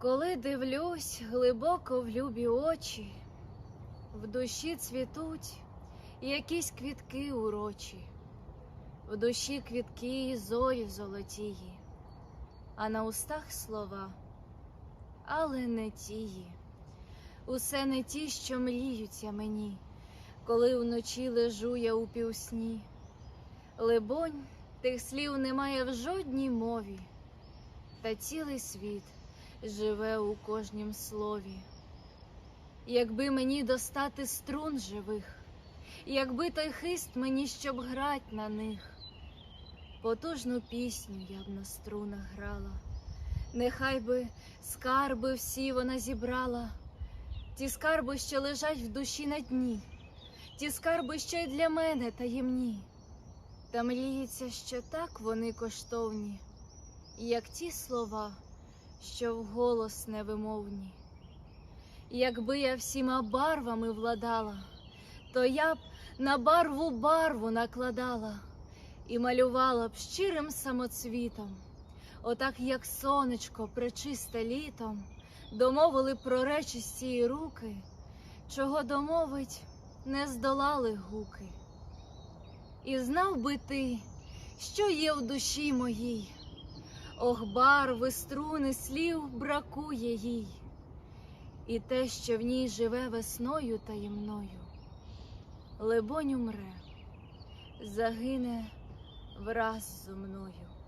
Коли дивлюсь глибоко в любі очі, в душі цвітуть якісь квітки урочі, в душі квітки і зорі золотії, а на устах слова, але не тії, усе не ті, що мріються мені, коли вночі лежу я у півсні. Либонь, тих слів немає в жодній мові, та цілий світ живе у кожнім слові. Якби мені достати струн живих, якби той хист мені, щоб грать на них, потужну пісню я б на струнах грала, нехай би скарби всі вона зібрала, ті скарби, що лежать в душі на дні, ті скарби, що й для мене таємні. Та мріється, що так вони коштовні, як ті слова, що вголос невимовні. Якби я всіма барвами владала, то я б на барву барву накладала і малювала б щирим самоцвітом, отак, як сонечко пречисте літом, домовили про речі з цієї руки, чого домовить не здолали гуки. І знав би ти, що є в душі моїй, ох, барви, струни, слів бракує їй, і те, що в ній живе весною таємною, либонь умре, загине враз зо мною.